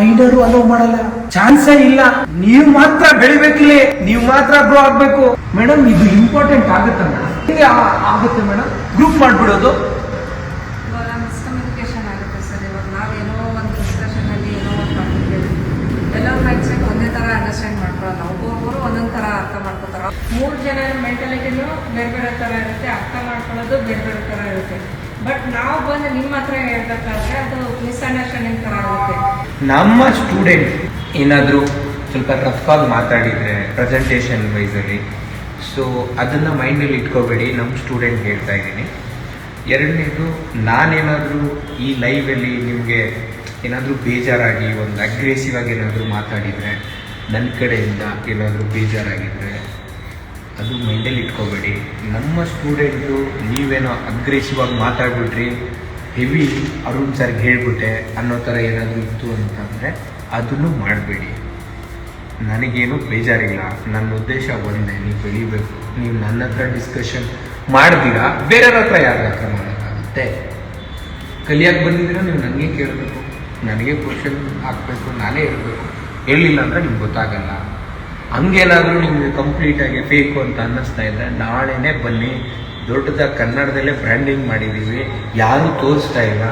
Trainer hello ಮಾಡಲ್ಲ. ಚಾನ್ಸೇ ಇಲ್ಲ. ನೀವು ಮಾತ್ರ ಬೆಳಿಬೇಕಿಲ್ಲ, ನೀವು ಮಾತ್ರ ಗ್ರೋ ಆಗ್ಬೇಕು. ಮೇಡಮ್, ಇದು ಇಂಪಾರ್ಟೆಂಟ್ ಆಗುತ್ತೆ ಮೇಡಮ್. ಆಗುತ್ತೆ ಮೇಡಮ್. ಗ್ರೂಪ್ ಮಾಡ್ಬಿಡೋದು. ಒಂದು ಒಂದು ಒಂದೇ ತರ ಅಂಡರ್ಸ್ಟ್ಯಾಂಡ್ ಮಾಡ್ಕೊಳ್ಳಲ್ಲ. ಒಬ್ಬೊಬ್ಬರು ಮಾಡ್ಕೋತಾರೆ ಮೂರು ಜನ ಮೆಂಟಾಲಿಟಿನೂ ಬೇರೆ ಬೇರೆ ಥರ ಇರುತ್ತೆ, ಅರ್ಥ ಮಾಡ್ಕೊಳ್ಳೋದು ಬೇರೆ ಬೇರೆ ಥರ ಇರುತ್ತೆ. ಬಟ್ ನಾವು ಬಂದು ನಿಮ್ಮ ಹತ್ರ ಹೇಳ್ಬೇಕಾದ್ರೆ ಅದು ಮಿಸ್ಅಂಡರ್ಸ್ಟ್ಯಾಂಡಿಂಗ್ ಥರ ಆಗುತ್ತೆ. ನಮ್ಮ ಸ್ಟೂಡೆಂಟ್ ಏನಾದರೂ ಸ್ವಲ್ಪ ರಫ್ ಆಗಿ ಮಾತಾಡಿದರೆ ಪ್ರೆಸೆಂಟೇಷನ್ ವೈಸಲ್ಲಿ ಸೊ ಅದನ್ನು ಮೈಂಡಲ್ಲಿ ಇಟ್ಕೋಬೇಡಿ ನಮ್ಮ ಸ್ಟೂಡೆಂಟ್ ಹೇಳ್ತಾ ಇದ್ದೀನಿ. ಎರಡನೇದು, ನಾನೇನಾದರೂ ಈ ಲೈವಲ್ಲಿ ನಿಮಗೆ ಏನಾದರೂ ಬೇಜಾರಾಗಿ, ಒಂದು ಅಗ್ರೆಸಿವ್ ಆಗಿ ಏನಾದರೂ ಮಾತಾಡಿದರೆ ನನ್ನ ಕಡೆಯಿಂದ ಏನಾದರೂ ಬೇಜಾರಾಗಿದ್ದರೆ ಅದು ಮೈಂಡಲ್ಲಿ ಇಟ್ಕೋಬೇಡಿ. ನಮ್ಮ ಸ್ಟೂಡೆಂಟು ನೀವೇನೋ ಅಗ್ರೆಸಿವ್ ಆಗಿ ಮಾತಾಡ್ಬಿಟ್ರಿ ಹೆವಿ ಅರುಣ್ ಸರ್ಗೆ ಹೇಳ್ಬಿಟ್ಟೆ ಅನ್ನೋ ಥರ ಏನಾದರೂ ಇತ್ತು ಅಂತಂದರೆ ಅದನ್ನು ಮಾಡಬೇಡಿ. ನನಗೇನು ಬೇಜಾರಿಲ್ಲ. ನನ್ನ ಉದ್ದೇಶ ಒಂದೇ, ನೀವು ಬೆಳಿಬೇಕು. ನೀವು ನನ್ನ ಹತ್ರ ಡಿಸ್ಕಷನ್ ಮಾಡ್ತೀರಾ? ಬೇರೆಯವ್ರ ಹತ್ರ ಯಾರ ಹತ್ರ ಮಾಡೋಕ್ಕಾಗುತ್ತೆ? ಕಲಿಯಾಗಿ ಬಂದಿದ್ದೀರಾ? ನೀವು ನನಗೆ ಕೇಳಬೇಕು. ನನಗೆ ಕ್ವಶನ್ ಹಾಕಬೇಕು, ನಾನೇ ಹೇಳಬೇಕು. ಹೇಳಿಲ್ಲ ಅಂದರೆ ನಿಮ್ಗೆ ಗೊತ್ತಾಗಲ್ಲ. ಹಂಗೇನಾದರೂ ನಿಮಗೆ ಕಂಪ್ಲೀಟಾಗಿ ಬೇಕು ಅಂತ ಅನ್ನಿಸ್ತಾ ಇದ್ರೆ ನಾಳೆನೇ ಬನ್ನಿ. ದೊಡ್ಡದಾಗಿ ಕನ್ನಡದಲ್ಲೇ ಬ್ರ್ಯಾಂಡಿಂಗ್ ಮಾಡಿದ್ದೀವಿ ಯಾರೂ ತೋರಿಸ್ತಾ ಇಲ್ಲ.